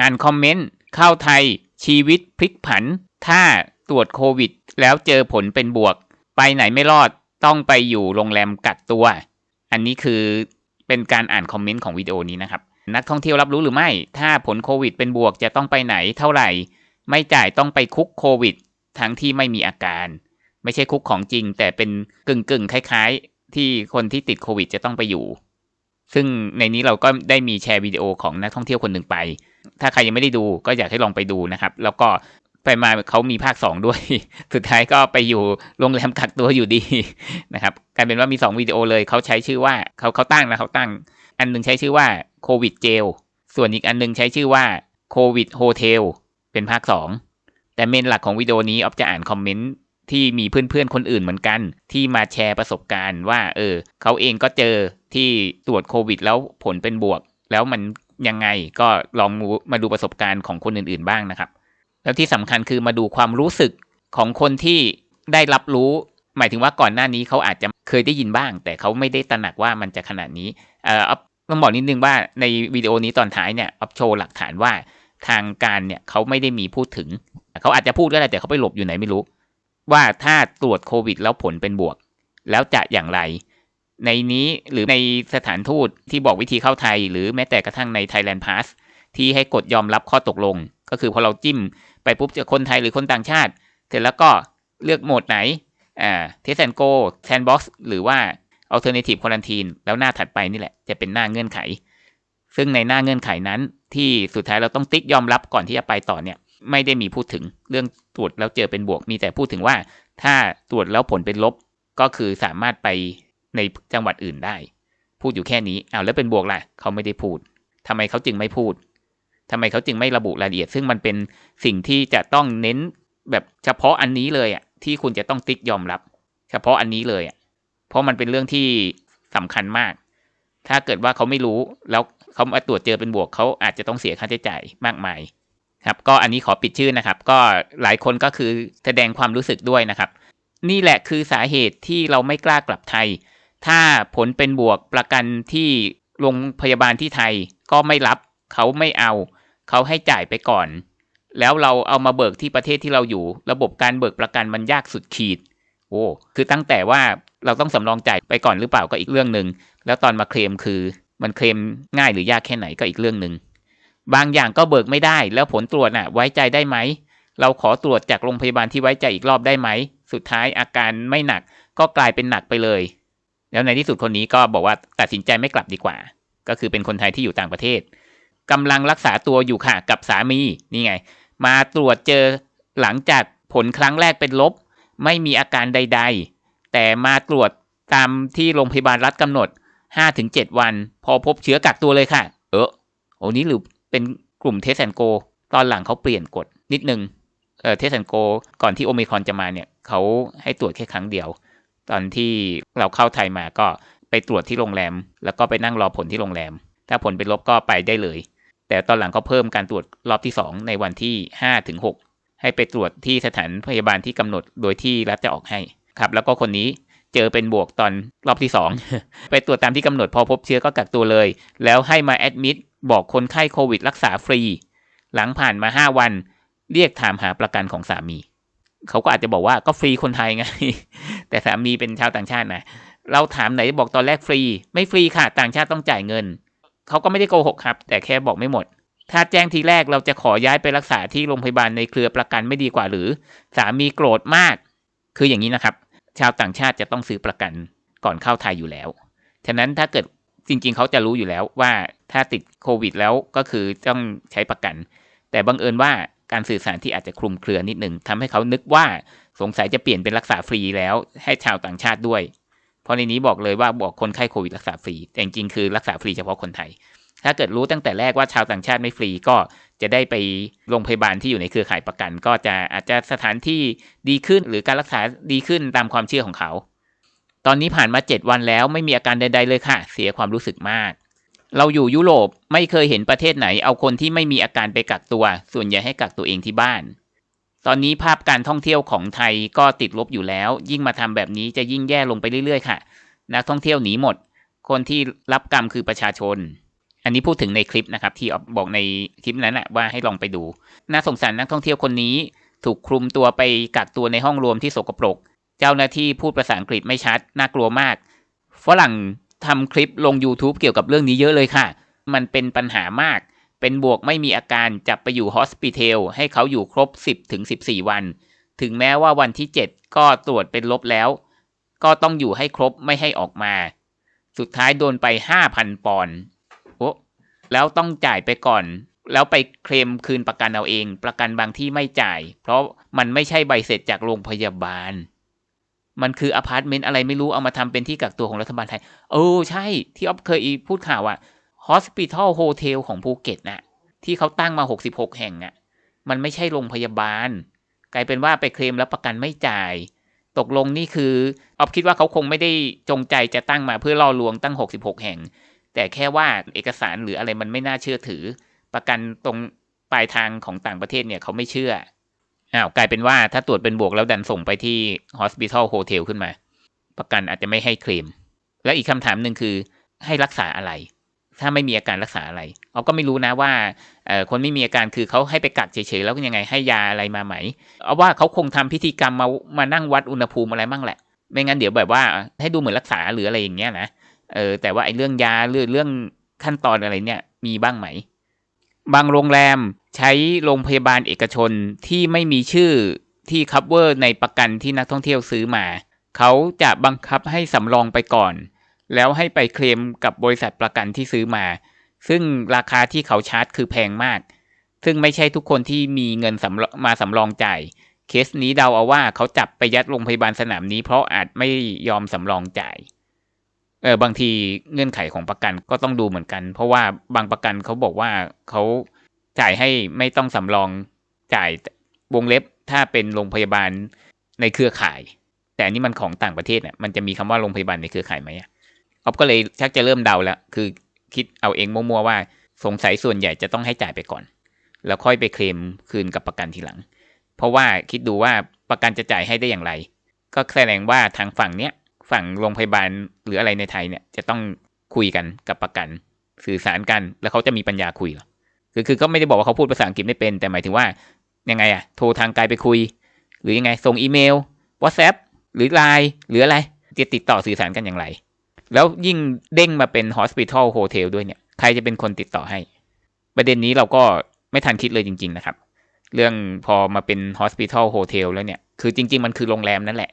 อ่านคอมเมนต์เข้าไทย ชีวิตพลิกผัน ถ้าตรวจโควิด แล้วเจอผลเป็นบวก ไปไหนไม่รอดต้องไปอยู่โรงแรมกักตัว อันนี้คือเป็นการอ่านคอมเมนต์ของวิดีโอนี้นะครับ นักท่องเที่ยวรับรู้หรือไม่ ถ้าผลโควิดเป็นบวกจะต้องไปไหนเท่าไหร่ ไม่จ่ายต้องไปคุกโควิด ทั้งที่ไม่มีอาการ ไม่ใช่คุกของจริง แต่เป็นกึ่งกึ่งคล้าย ๆ ที่คนที่ติดโควิดจะต้องไปอยู่ ซึ่งในนี้เราก็ได้มีแชร์วิดีโอของนักท่องเที่ยวคนหนึ่งไป ถ้าใครยังไม่ได้ดูก็อยากให้ลองไปดูนะครับ แล้วก็ไปมาเขามีภาคสองด้วย สุดท้ายก็ไปอยู่โรงแรมกักตัวอยู่ดีนะครับกลายเป็นว่ามีสองวิดีโอเลยเขาใช้ชื่อว่าเขาเขาตั้งนะเขาตั้ง อันหนึงใช้ชื่อว่าโควิดเจลส่วนอีกอันหนึงใช้ชื่อว่าโควิดโฮเทลเป็นภาคสองแต่เมนหลักของวิดีโอนี้ออฟจะอ่านคอมเมนต์ที่มีเพื่อนๆ คนอื่นเหมือนกัน ที่มาแชร์ประสบการณ์ว่า เออเขาเองก็เจอที่ตรวจโควิด แล้วผลเป็นบวก แล้วมัน ยังไงก็ลองมาดูประสบการณ์ของคนอื่น ๆบ้างนะครับ แล้วที่สำคัญคือมาดูความรู้สึกของคนที่ได้รับรู้ หมายถึงว่าก่อนหน้านี้เขาอาจจะเคยได้ยินบ้าง แต่เขาไม่ได้ตระหนักว่ามันจะขนาดนี้เอ่อต้องบอกนิดนึงว่าในวิดีโอนี้ตอนท้ายเนี่ยออฟโชว์หลักฐานว่าทางการเนี่ยเขาไม่ได้มีพูดถึง เขาอาจจะพูดก็ได้แต่เขาไปหลบอยู่ไหนไม่รู้ ว่าถ้าตรวจโควิดแล้วผลเป็นบวก แล้วจะอย่างไร ในนี้หรือในสถานทูตที่บอกวิธีเข้าไทย หรือแม้แต่กระทั่งใน Thailand Pass ที่ให้กดยอมรับข้อตกลง ก็คือพอเราจิ้มไปปุ๊บจะคนไทยหรือคนต่างชาติ เสร็จแล้วก็เลือกโหมดไหนอ่าเทสแอนโกแซนบ็อกซ์หรือว่า Alternative Quarantine แล้วหน้าถัดไปนี่แหละจะเป็นหน้าเงื่อนไข ซึ่งในหน้าเงื่อนไขนั้น ที่สุดท้ายเราต้องติ๊กยอมรับก่อนที่จะไปต่อเนี่ยไม่ได้มีพูดถึงเรื่องตรวจแล้วเจอเป็นบวกมีแต่พูดถึงว่า ถ้าตรวจแล้วผลเป็นลบก็คือสามารถไป ในจังหวัดอื่นได้ พูดอยู่แค่นี้อ้าวแล้วเป็นบวกล่ะเขาไม่ได้พูดทำไมเขาจึงไม่พูดทำไมเขาจึงไม่ระบุรายละเอียด ซึ่งมันเป็นสิ่งที่จะต้องเน้นแบบเฉพาะอันนี้เลยอะที่คุณจะต้องติ๊กยอมรับ เฉพาะอันนี้เลยอะเพราะมันเป็นเรื่องที่สำคัญมาก ถ้าเกิดว่าเขาไม่รู้แล้วเขามาตรวจเจอเป็นบวกเขาอาจจะต้องเสียค่าใช้จ่ายมากมายครับก็อันนี้ขอปิดชื่อนะครับ ก็หลายคนก็คือแสดงความรู้สึกด้วยนะครับ นี่แหละคือสาเหตุที่เราไม่กล้ากลับไทย ถ้าผลเป็นบวกประกันที่โรงพยาบาลที่ไทยก็ไม่รับเขาไม่เอาเขาให้จ่ายไปก่อน แล้วเราเอามาเบิกที่ประเทศที่เราอยู่ ระบบการเบิกประกันมันยากสุดขีด โอ้คือตั้งแต่ว่าเราต้องสำรองจ่ายไปก่อนหรือเปล่าก็อีกเรื่องหนึ่งแล้วตอนมาเคลมคือ มันเคลมง่ายหรือยากแค่ไหนก็อีกเรื่องหนึ่งบางอย่างก็เบิกไม่ได้ แล้วผลตรวจน่ะ ไว้ใจได้ไหมเราขอตรวจจากโรงพยาบาลที่ไว้ใจอีกรอบได้ไหมสุดท้ายอาการไม่หนักก็กลายเป็นหนักไปเลย แล้วในที่สุดคนนี้ก็บอกว่าตัดสินใจไม่กลับดีกว่า ก็คือเป็นคนไทยที่อยู่ต่างประเทศกำลังรักษาตัวอยู่ค่ะกับสามีนี่ไง มาตรวจเจอหลังจากผลครั้งแรกเป็นลบ ไม่มีอาการใด ๆ แต่มาตรวจตามที่โรงพยาบาลรัฐกำหนด 5-7 วัน พอพบเชื้อกักตัวเลยค่ะ เออโอ้นี้หรือเป็นกลุ่มเทสแอนโก ตอนหลังเขาเปลี่ยนกฎนิดนึงเออเทสแอนโก ก่อนที่โอมิครอนจะมาเนี่ยเขาให้ตรวจแค่ครั้งเดียว ตอนที่เราเข้าไทยมาก็ไปตรวจที่โรงแรม แล้วก็ไปนั่งรอผลที่โรงแรม ถ้าผลเป็นลบก็ไปได้เลย แต่ตอนหลังเขาเพิ่มการตรวจรอบที่ 2 ในวันที่5ถึง6ให้ไปตรวจที่สถานพยาบาลที่กำหนดโดยที่รัฐจะออกให้ครับ แล้วก็คนนี้เจอเป็นบวกตอนรอบที่ 2 ไปตรวจตามที่กำหนดพอพบเชื้อก็กักตัวเลย แล้วให้มาแอดมิดบอกคนไข้โควิดรักษาฟรี หลังผ่านมา 5 วัน เรียกถามหาประกันของสามี เขาก็อาจจะบอกว่าก็ฟรีคนไทยไง แต่สามีเป็นชาวต่างชาตินะเราถามไหนบอกตอนแรกฟรี ไม่ฟรีค่ะ ต่างชาติต้องจ่ายเงิน เขาก็ไม่ได้โกหกครับ แต่แค่บอกไม่หมด ถ้าแจ้งทีแรกเราจะขอย้ายไปรักษาที่โรงพยาบาลในเครือประกันไม่ดีกว่าหรือ สามีโกรธมาก คืออย่างนี้นะครับ ชาวต่างชาติจะต้องซื้อประกันก่อนเข้าไทยอยู่แล้ว ฉะนั้นถ้าเกิดจริง ๆ เขาจะรู้อยู่แล้วว่าถ้าติดโควิดแล้วก็คือต้องใช้ประกัน แต่บังเอิญว่าการสื่อสารที่อาจจะคลุมเครือนิดหนึ่งทำให้เขานึกว่า สงสัยจะเปลี่ยนเป็นรักษาฟรีแล้วให้ชาวต่างชาติด้วย เพราะในนี้บอกเลยว่าบอกคนไข้โควิดรักษาฟรี แต่จริงๆคือรักษาฟรีเฉพาะคนไทย ถ้าเกิดรู้ตั้งแต่แรกว่าชาวต่างชาติไม่ฟรีก็จะได้ไปโรงพยาบาลที่อยู่ในเครือข่ายประกัน ก็จะอาจจะสถานที่ดีขึ้นหรือการรักษาดีขึ้นตามความเชื่อของเขา ตอนนี้ผ่านมา 7 วันแล้วไม่มีอาการใด ๆ เลยค่ะ เสียความรู้สึกมาก เราอยู่ยุโรปไม่เคยเห็นประเทศไหน เอาคนที่ไม่มีอาการไปกักตัว ส่วนใหญ่ให้กักตัวเองที่บ้าน ตอนนี้ภาพการท่องเที่ยวของไทยก็ติดลบอยู่แล้ว ยิ่งมาทำแบบนี้จะยิ่งแย่ลงไปเรื่อยๆ ค่ะ นักท่องเที่ยวหนีหมด คนที่รับกรรมคือประชาชน อันนี้พูดถึงในคลิปนะครับ ที่ออบอกในคลิปนั้นแหะว่าให้ลองไปดู น่าสงสารนักท่องเที่ยวคนนี้ ถูกคลุมตัวไปกักตัวในห้องรวมที่สกปรก เจ้าหน้าที่พูดภาษาอังกฤษไม่ชัด น่ากลัวมาก ฝรั่งทำคลิปลง YouTube เกี่ยวกับเรื่องนี้เยอะเลยค่ะ มันเป็นปัญหามาก เป็นบวกไม่มีอาการจับไปอยู่ฮอสพิทอลให้เขาอยู่ครบ 10ถึง14 วัน ถึงแม้ว่าวันที่ 7 ก็ตรวจเป็นลบแล้ว ก็ต้องอยู่ให้ครบไม่ให้ออกมา สุดท้ายโดนไป 5,000 ปอนด์โอ้แล้วต้องจ่ายไปก่อน แล้วไปเคลมคืนประกันเอาเอง ประกันบางที่ไม่จ่าย เพราะมันไม่ใช่ใบเสร็จจากโรงพยาบาล มันคืออพาร์ตเมนต์อะไรไม่รู้เอามาทำเป็นที่กักตัวของรัฐบาลไทยเออใช่ที่อ๊อฟเคยพูดข่าวอะ Hospital Hotel ของภูเก็ตน่ะที่เขาตั้งมา 66 แห่งอะมันไม่ใช่โรงพยาบาล กลายเป็นว่าไปเคลมแล้วประกันไม่จ่าย ตกลงนี่คือออฟคิดว่าเขาคงไม่ได้จงใจจะตั้งมาเพื่อล่อลวงตั้ง 66 แห่ง แต่แค่ว่าเอกสารหรืออะไรมันไม่น่าเชื่อถือ ประกันตรงปลายทางของต่างประเทศเนี่ยเขาไม่เชื่ออ้าวกลายเป็นว่าถ้าตรวจเป็นบวกแล้วดันส่งไปที่ Hospital Hotel ขึ้นมา ประกันอาจจะไม่ให้เคลมและอีกคำถามหนึ่งคือให้รักษาอะไร ถ้าไม่มีอาการรักษาอะไรเราก็ไม่รู้นะว่าคนไม่มีอาการคือเขาให้ไปกักเฉยๆแล้วยังไงให้ยาอะไรมาไหมเอาว่าเขาคงทำพิธีกรรมมามานั่งวัดอุณหภูมิอะไรมั่งแหละ ไม่งั้นเดี๋ยวแบบว่าให้ดูเหมือนรักษาหรืออะไรอย่างเงี้ยนะเออแต่ว่าไอ้เรื่องยาเรื่องเรื่องขั้นตอนอะไรเนี่ยมีบ้างไหม บางโรงแรมใช้โรงพยาบาลเอกชนที่ไม่มีชื่อที่คัพเวอร์ในประกันที่นักท่องเที่ยวซื้อมา เขาจะบังคับให้สำรองไปก่อน แล้วให้ไปเคลมกับบริษัทประกันที่ซื้อมา ซึ่งราคาที่เขาชาร์จคือแพงมาก ซึ่งไม่ใช่ทุกคนที่มีเงินสำมาสำรองจ่าย เคสนี้เดาเอาว่าเขาจับไปยัดโรงพยาบาลสนามนี้เพราะอาจไม่ยอมสำรองจ่ายเออบางทีเงื่อนไขของประกันก็ต้องดูเหมือนกัน เพราะว่าบางประกันเขาบอกว่าเขาจ่ายให้ไม่ต้องสำรองจ่ายวงเล็บถ้าเป็นโรงพยาบาลในเครือข่าย แต่อันนี้มันของต่างประเทศเนี่ยมันจะมีคำว่าโรงพยาบาลในเครือข่ายไหมอะ ออฟก็เลยชักจะเริ่มเดาแล้ว คือคิดเอาเองมั่วๆว่า สงสัยส่วนใหญ่จะต้องให้จ่ายไปก่อน แล้วค่อยไปเคลมคืนกับประกันทีหลัง เพราะว่าคิดดูว่าประกันจะจ่ายให้ได้อย่างไร ก็แสดงว่าทางฝั่งเนี้ยฝั่งโรงพยาบาลหรืออะไรในไทยเนี่ยจะต้องคุยกันกับประกัน สื่อสารกันแล้วเขาจะมีปัญญาคุยหรอคือคือก็ไม่ได้บอกว่าเขาพูดภาษาอังกฤษไม่เป็น แต่หมายถึงว่ายังไงอะโทรทางไกลไปคุย หรือยังไงส่งอีเมล WhatsApp หรือไลน์หรืออะไรจะติดต่อสื่อสารกันอย่างไร แล้วยิ่งเด้งมาเป็น Hospital Hotel ด้วยเนี่ย ใครจะเป็นคนติดต่อให้ ประเด็นนี้เราก็ไม่ทันคิดเลยจริง ๆ นะครับ เรื่องพอมาเป็น Hospital Hotel แล้วเนี่ย คือจริง ๆ มันคือโรงแรมนั่นแหละ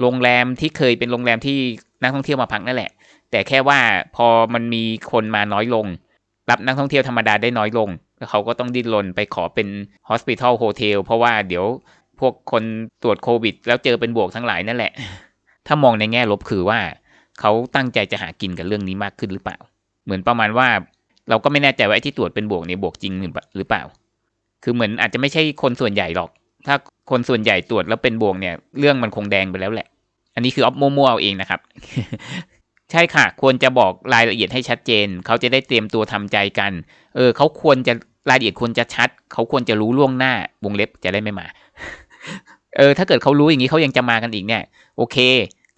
โรงแรมที่เคยเป็นโรงแรมที่นักท่องเที่ยวมาพักนั่นแหละ แต่แค่ว่าพอมันมีคนมาน้อยลง รับนักท่องเที่ยวธรรมดาได้น้อยลง แล้วเขาก็ต้องดิ้นรนไปขอเป็น hospital hotel เพราะว่าเดี๋ยวพวกคนตรวจโควิด แล้วเจอเป็นบวกทั้งหลายนั่นแหละ ถ้ามองในแง่ลบคือว่า เขาตั้งใจจะหากินกับเรื่องนี้มากขึ้นหรือเปล่า เหมือนประมาณว่า เราก็ไม่แน่ใจว่าไอ้ที่ตรวจเป็นบวกเนี่ยบวกจริงหรือเปล่า คือเหมือนอาจจะไม่ใช่คนส่วนใหญ่หรอก ถ้าคนส่วนใหญ่ตรวจแล้วเป็นบวกเนี่ย เรื่องมันคงแดงไปแล้วแหละ อันนี้คือออฟมัวๆเอาเองนะครับ ใช่ค่ะ ควรจะบอกรายละเอียดให้ชัดเจน เขาจะได้เตรียมตัวทำใจกัน เออ เขาควรจะรายละเอียดควรจะชัด เขาควรจะรู้ล่วงหน้าวงเล็บจะได้ไม่มา เออ ถ้าเกิดเขารู้อย่างนี้เขายังจะมากันอีกเนี่ย โอเค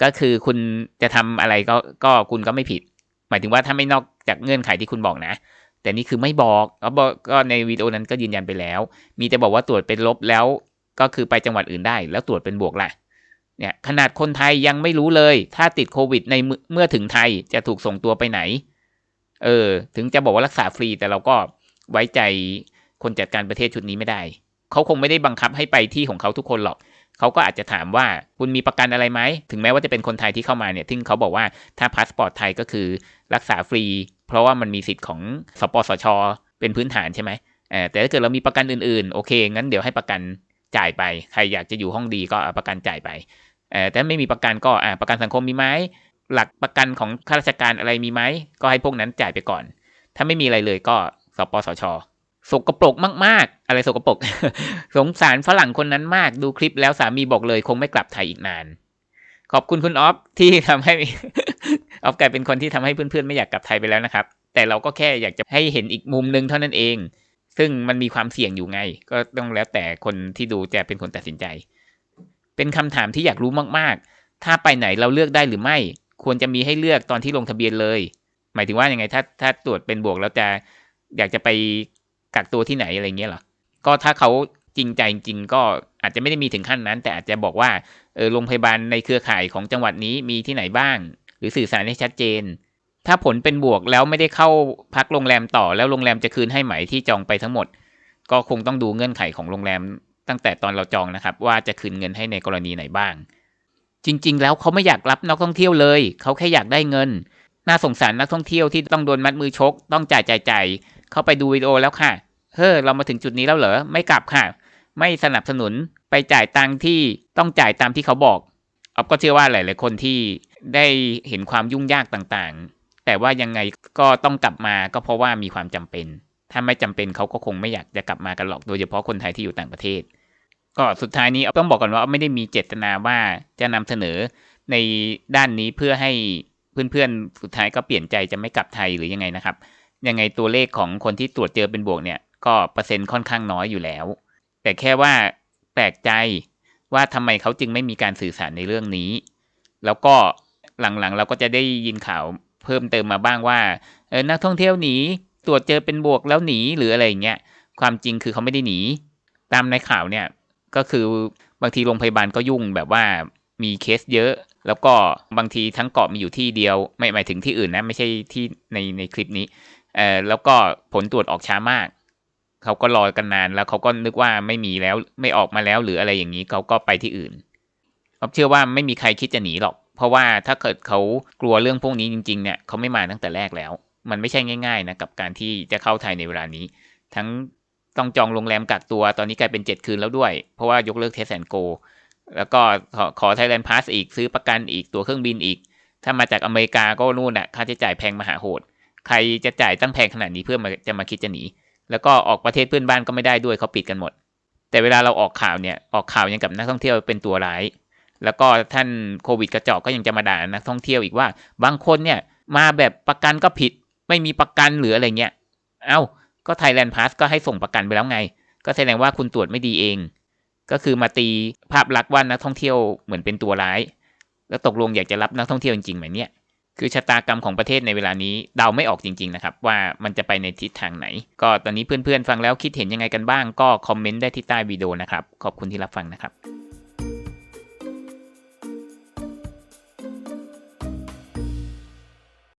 ก็คือคุณจะทำอะไรก็ก็คุณก็ไม่ผิด หมายถึงว่าถ้าไม่นอกจากเงื่อนไขที่คุณบอกนะ แต่นี่คือไม่บอกก็ในวิดีโอนั้นก็ยืนยันไปแล้ว มีแต่บอกว่าตรวจเป็นลบแล้วก็คือไปจังหวัดอื่นได้ แล้วตรวจเป็นบวกล่ะเนี่ยขนาดคนไทยยังไม่รู้เลย ถ้าติดโควิดในเมื่อถึงไทยจะถูกส่งตัวไปไหน เออ ถึงจะบอกว่ารักษาฟรีแต่เราก็ไว้ใจคนจัดการประเทศชุดนี้ไม่ได้ เขาคงไม่ได้บังคับให้ไปที่ของเขาทุกคนหรอก เขาก็อาจจะถามว่าคุณมีประกันอะไรไหม ถึงแม้ว่าจะเป็นคนไทยที่เข้ามาเนี่ยที่เขาบอกว่าถ้าพาสปอร์ตไทยก็คือรักษาฟรี เพราะว่ามันมีสิทธิ์ของสปสช เป็นพื้นฐานใช่ไหมแต่ถ้าเกิดเรามีประกันอื่นๆ โอเค งั้นเดี๋ยวให้ประกันจ่ายไป ใครอยากจะอยู่ห้องดีก็ประกันจ่ายไป แต่ไม่มีประกันก็ประกันสังคมมีไหมหลักประกันของข้าราชการอะไรมีไหม ก็ให้พวกนั้นจ่ายไปก่อน ถ้าไม่มีอะไรเลยก็สปสช สกปรกมาก ๆ อะไรสกปรกสงสารฝรั่งคนนั้นมากดูคลิปแล้วสามีบอกเลย คงไม่กลับไทยอีกนาน ขอบคุณคุณออฟที่ทำให้ออฟกลายเป็นคนที่ทำให้เพื่อนๆไม่อยากกลับไทยไปแล้วนะครับ แต่เราก็แค่อยากจะให้เห็นอีกมุมนึงเท่านั้นเอง ซึ่งมันมีความเสี่ยงอยู่ไง ก็ต้องแล้วแต่คนที่ดูจะเป็นคนตัดสินใจ เป็นคำถามที่อยากรู้มากๆ ถ้าไปไหนเราเลือกได้หรือไม่ ควรจะมีให้เลือกตอนที่ลงทะเบียนเลย หมายถึงว่ายังไงถ้าถ้าตรวจเป็นบวกแล้วจะอยากจะไปกักตัวที่ไหนอะไรเงี้ยหรอ ก็ถ้าเขาจริงใจจริงก็อาจจะไม่ได้มีถึงขั้นนั้น แต่อาจจะบอกว่าเออโรงพยาบาลในเครือข่ายของจังหวัดนี้มีที่ไหนบ้าง หรือสื่อสารให้ชัดเจน ถ้าผลเป็นบวกแล้วไม่ได้เข้าพักโรงแรมต่อแล้วโรงแรมจะคืนให้ไหมที่จองไปทั้งหมด ก็คงต้องดูเงื่อนไขของโรงแรมตั้งแต่ตอนเราจองนะครับ ว่าจะคืนเงินให้ในกรณีไหนบ้าง จริง ๆ แล้วเขาไม่อยากรับนักท่องเที่ยวเลย เขาแค่อยากได้เงิน น่าสงสารนักท่องเที่ยวที่ต้องโดนมัดมือชก ต้องจ่ายจ่ายจ่ายเข้าไปดูวิดีโอแล้วค่ะ เฮ้อเรามาถึงจุดนี้แล้วเหรอ ไม่กลับค่ะ ไม่สนับสนุนไปจ่ายตังค์ที่ต้องจ่ายตามที่เขาบอกออฟก็เชื่อว่าหลาย ๆ คนที่ได้เห็นความยุ่งยากต่างๆ แต่ว่ายังไงก็ต้องกลับมาก็เพราะว่ามีความจำเป็น ถ้าไม่จำเป็นเขาก็คงไม่อยากจะกลับมากันหรอกโดยเฉพาะคนไทยที่อยู่ต่างประเทศ ก็สุดท้ายนี้ต้องบอกก่อนว่าไม่ได้มีเจตนาว่าจะนำเสนอในด้านนี้เพื่อให้เพื่อนๆ สุดท้ายก็เปลี่ยนใจจะไม่กลับไทยหรือยังไงนะครับ ยังไงตัวเลขของคนที่ตรวจเจอเป็นบวกเนี่ย ก็เปอร์เซ็นต์ค่อนข้างน้อยอยู่แล้ว แต่แค่ว่าแปลกใจว่าทำไมเขาจึงไม่มีการสื่อสารในเรื่องนี้ แล้วก็หลังๆ เราก็จะได้ยินข่าวเพิ่มเติมมาบ้างว่าเออนักท่องเที่ยวหนีตรวจเจอเป็นบวกแล้วหนีหรืออะไรอย่างเงี้ยความจริงคือเขาไม่ได้หนี ตามในข่าวเนี่ยก็คือบางทีโรงพยาบาลก็ยุ่งแบบว่ามีเคสเยอะ แล้วก็บางทีทั้งเกาะมีอยู่ที่เดียว ไม่หมายถึงที่อื่นนะ ไม่ใช่ที่ในในคลิปนี้เอ่อแล้วก็ผลตรวจออกช้ามาก เขาก็รอกันนานแล้วเขาก็นึกว่าไม่มีแล้วไม่ออกมาแล้วหรืออะไรอย่างนี้เขาก็ไปที่อื่นผมเชื่อว่าไม่มีใครคิดจะหนีหรอก เพราะว่าถ้าเกิดเขากลัวเรื่องพวกนี้จริงๆเนี่ยเขาไม่มาตั้งแต่แรกแล้ว มันไม่ใช่ง่ายๆนะกับการที่จะเข้าไทยในเวลานี้ ทั้งต้องจองโรงแรมกักตัวตอนนี้กลายเป็น 7 คืนแล้วด้วย เพราะว่ายกเลิกเทสแอนโกแล้วก็ขอขอไทยแลนด์พาสอีกซื้อประกันอีกตัวเครื่องบินอีก ถ้ามาจากอเมริกาก็นู่นน่ะค่าใช้จ่ายแพงมหาโหด ใครจะจ่ายตั้งแพงขนาดนี้เพื่อมาจะมาคิดจะหนี แล้วก็ออกประเทศเพื่อนบ้านก็ไม่ได้ด้วยเขาปิดกันหมด แต่เวลาเราออกข่าวเนี่ยออกข่าวยังกับนักท่องเที่ยวเป็นตัวร้าย แล้วก็ท่านโควิดกระจอกก็ยังจะมาด่านักท่องเที่ยวอีกว่า บางคนเนี่ยมาแบบประกันก็ผิด ไม่มีประกันหรืออะไรเงี้ย เอ้าก็ไทยแลนด์พาสก็ให้ส่งประกันไปแล้วไง ก็แสดงว่าคุณตรวจไม่ดีเอง ก็คือมาตีภาพลักษณ์ว่านักท่องเที่ยวเหมือนเป็นตัวร้าย แล้วตกลงอยากจะรับนักท่องเที่ยวจริงๆไหมเนี่ย คือชะตากรรมของประเทศในเวลานี้เดาไม่ออกจริงๆนะครับ ว่ามันจะไปในทิศทางไหน ก็ตอนนี้เพื่อนๆ ฟังแล้วคิดเห็นยังไงกันบ้าง ก็คอมเมนต์ได้ที่ใต้วิดีโอนะครับ ขอบคุณที่รับฟังนะครับ